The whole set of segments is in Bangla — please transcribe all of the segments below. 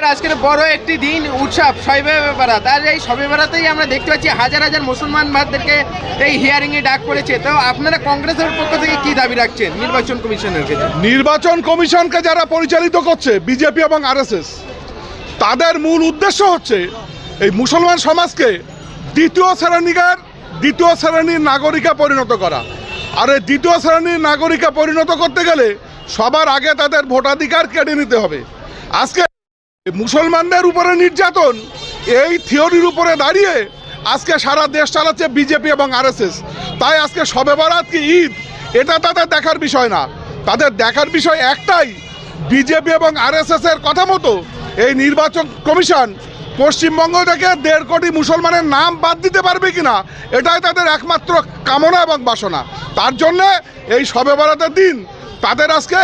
আজকের বড় একটি দিন, উৎসব, শবে বেড়াত। আর এই শবে বেড়াতেই আমরা দেখতে পাচ্ছি হাজার হাজার মুসলমান ভাইদেরকে এই হিয়ারিং এ ডাক করেছে তো আপনারা কংগ্রেসের পক্ষ থেকে কি দাবি রাখছেন নির্বাচন কমিশনের কাছে? নির্বাচন কমিশনকে যারা পরিচালিত করছে, বিজেপি এবং আরএসএস, তাদের মূল উদ্দেশ্য হচ্ছে এই মুসলমান সমাজকে দ্বিতীয় শ্রেণীকার, দ্বিতীয় শ্রেণির নাগরিকে পরিণত করা। আর এই দ্বিতীয় শ্রেণির নাগরিকে পরিণত করতে গেলে সবার আগে তাদের ভোটাধিকার কেড়ে নিতে হবে। আজকে মুসলমানদের উপরে নির্যাতন, এই থিওরির উপরে দাঁড়িয়ে আজকে সারা দেশ চালাচ্ছে বিজেপি এবং আরএসএস। তাই আজকে সবে বরাত কি ঈদ? এটা তাদের দেখার বিষয় না। তাদের দেখার বিষয় একটাই, বিজেপি এবং আরএসএস এর কথা মতো এই নির্বাচন কমিশন পশ্চিমবঙ্গ থেকে দেড় কোটি মুসলমানের নাম বাদ দিতে পারবে কিনা, এটাই তাদের একমাত্র কামনা এবং বাসনা। তার জন্যে এই সবে বরাতের দিন তাদের আজকে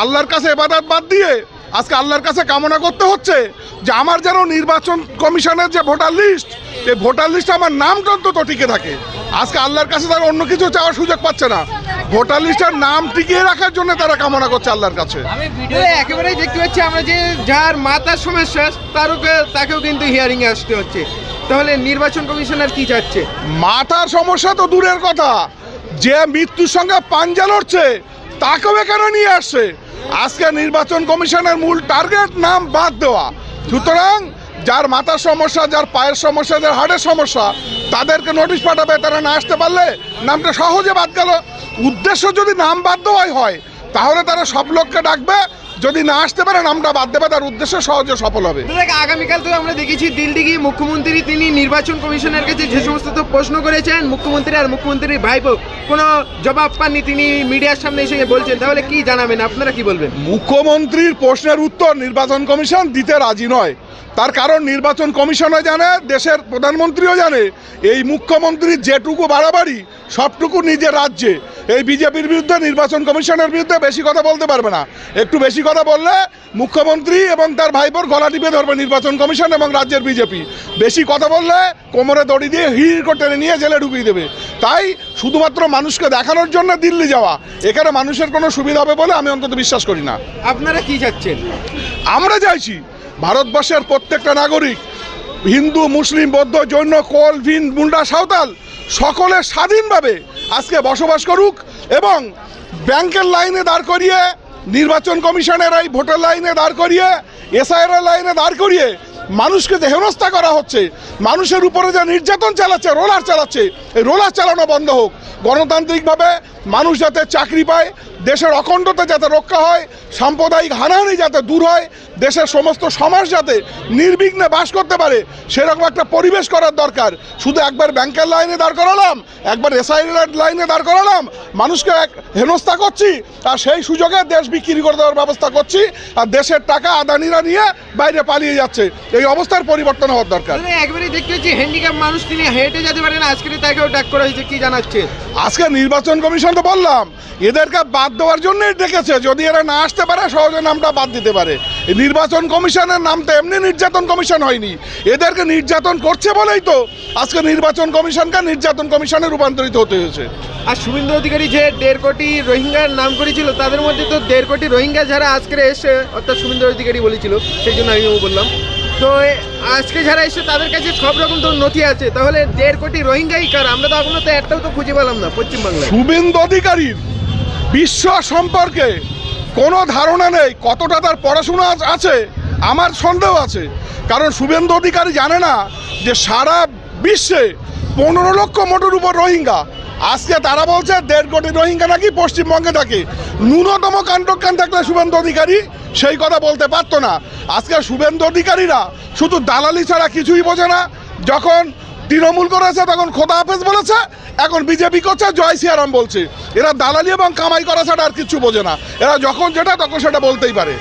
আল্লাহর কাছে এবাদাত বাদ দিয়ে আজকে আল্লাহর কাছে কামনা করতে হচ্ছে যে আমার যেন নির্বাচন কমিশনের যে ভোটার লিস্ট এই ভোটার লিস্টে আমার নামটা অন্তত টিকে থাকে। আজকে আল্লাহর কাছে তারা অন্য কিছু চাওয়ার সুযোগ পাচ্ছে না। ভোটার লিস্টের নাম টিকিয়ে রাখার জন্য তারা কামনা করছে আল্লাহর কাছে। একেবারেই দেখতে পাচ্ছি আমরা যে যার মাথার সমস্যা তারও তাকেও কিন্তু হিয়ারিং আসতে হচ্ছে। তাহলে নির্বাচন কমিশনার কি চাচ্ছে? মাথার সমস্যা তো দূরের কথা। যে মৃত্যুর সঙ্গে পাঞ্জা লড়ছে তাকেও এখানে নিয়ে আসছে। আজকে নির্বাচন কমিশনের মূল টার্গেট নাম বাদ দেওয়া। সুতরাং যার মাথার সমস্যা, যার পায়ের সমস্যা, যার হার্টের সমস্যা, তাদেরকে নোটিশ পাঠাবে, তারা না আসতে পারলে নামটা সহজে বাদ গেল। উদ্দেশ্য যদি নাম বাদ দেওয়াই হয়, তাহলে তারা সব লোককে ডাকবে যদি না আসতে পারেন আমরা বাদ দেবে তার উদ্দেশ্য সহজে সফল হবে। আগামীকাল তো আমরা দেখেছি দিল্লিগি মুখ্যমন্ত্রী তিনি নির্বাচন কমিশনের কাছে যে সমস্ত তো প্রশ্ন করেছেন মুখ্যমন্ত্রী আর মুখ্যমন্ত্রীর ভাইপো কোনো জবাব পাননি তিনি মিডিয়ার সামনে এসে বলছেন তাহলে কি জানাবেন আপনারা কি বলবেন? মুখ্যমন্ত্রীর প্রশ্নের উত্তর নির্বাচন কমিশন দিতে রাজি নয়। তার কারণ নির্বাচন কমিশনও জানে দেশের প্রধানমন্ত্রীও জানে। এই মুখ্যমন্ত্রীর যেটুকু বাড়াবাড়ি সবটুকু নিজের রাজ্যে। এই বিজেপির বিরুদ্ধে নির্বাচন কমিশনের বিরুদ্ধে বেশি কথা বলতে পারবে না। একটু বেশি কথা বললে মুখ্যমন্ত্রী এবং তার ভাইপোর গলা টিপে ধরবে নির্বাচন কমিশন এবং রাজ্যের বিজেপি। বেশি কথা বললে কোমরে দড়ি দিয়ে হিড় করে টেনে নিয়ে জেলে ঢুকিয়ে দেবে। তাই শুধুমাত্র মানুষকে দেখানোর জন্য দিল্লি যাওয়া এখানে মানুষের কোনো সুবিধা হবে বলে আমি অন্তত বিশ্বাস করি না। আপনারা কি চাচ্ছেন? আমরা চাইছি ভারতবর্ষের প্রত্যেকটা নাগরিক, হিন্দু, মুসলিম, বৌদ্ধ, জৈন, কোল, ভিন, মুন্ডা, সাঁওতাল, সকলে স্বাধীনভাবে আজকে বসবাস করুক এবং ব্যাংকের লাইনে দাঁড় করিয়ে, নির্বাচন কমিশনের এই ভোটার লাইনে দাঁড় করিয়ে, এসআইআর লাইনে দাঁড় করিয়ে মানুষকে যে হেনস্থা করা হচ্ছে, মানুষের উপরে যে নির্যাতন চালাচ্ছে, রোলার চালাচ্ছে, এই রোলার চালানো বন্ধ হোক। গণতান্ত্রিকভাবে মানুষ যাতে চাকরি পায় দেশের অখণ্ডতা যাতে রক্ষা হয় সাম্প্রদায়িক হানাহানি যাতে দূর হয় দেশের সমস্ত সমাজ যাতে নির্বিঘ্নে বাস করতে পারে সেরকম একটা পরিবেশ করার দরকার। শুধু একবার ব্যাংকের লাইনে দাঁড় করালাম একবার এসআই লাইনে দাঁড় করালাম মানুষকে এক হেনস্থা করছি আর সেই সুযোগে দেশ বিক্রি করে দেওয়ার ব্যবস্থা করছি আর দেশের টাকা আদানিরা নিয়ে বাইরে পালিয়ে যাচ্ছে। এই অবস্থার পরিবর্তন হওয়ার দরকার। তাহলে একবারেই দেখতে পাচ্ছি হ্যান্ডিক্যাপ মানুষ তিনি হেঁটে যেতে পারেন আজকে তাকেও ডাক করা হয়েছে কি জানাচ্ছে? আজকে নির্বাচন কমিশন তো বললাম, এদেরকে বাদ দেওয়ার জন্যই ডেকেছে। যদি এরা না আসতে পারে, সহজে নামটা বাদ দিতে পারে। নির্বাচন কমিশনের নাম তো এমনি নির্যাতন কমিশন হয়নি। এদেরকে নির্যাতন করছে বলেই তো আজকে নির্বাচন কমিশনকে নির্যাতন কমিশনে রূপান্তরিত হতে হয়েছে। আর শুভেন্দু অধিকারী যে দেড় কোটি রোহিঙ্গার নাম করেছিল, তাদের মধ্যে তো দেড় কোটি রোহিঙ্গা যারা আজকে এসে অর্থাৎ শুভেন্দু অধিকারী বলেছিল, সেই জন্য আমি বললাম। তো আজকে যারা এসে তাদের কাছে সব রকম তো নথি আছে, তাহলে দেড় কোটি রোহিঙ্গাই কার আমরা তো এখনও তো একটাও তো খুঁজে পেলাম না পশ্চিমবাংলায় শুভেন্দু অধিকারীর বিশ্ব সম্পর্কে কোনো ধারণা নেই, কতটা তার পড়াশোনা আছে, আমার সন্দেহ আছে। কারণ শুভেন্দু অধিকারী জানে না যে সারা বিশ্বে পনেরো লক্ষ মোটর উপর রোহিঙ্গা আজকে তারা বলছে দেড় কোটি রোহিঙ্গা নাকি পশ্চিমবঙ্গে থাকে। ন্যূনতম কাণ্ডজ্ঞান থাকলে শুভেন্দু অধিকারী সেই কথা বলতে পারতো না। আজকে শুভেন্দু অধিকারীরা শুধু দালালি ছাড়া কিছুই বোঝে না। যখন তৃণমূল করেছে, তখন খোদা হাফেজ বলেছে, এখন বিজেপি করছে, জয় সিয়ারাম বলছে। এরা দালালি এবং কামাই করা ছাড়া আর কিছু বোঝে না। এরা যখন যেটা, তখন সেটা বলতেই পারে।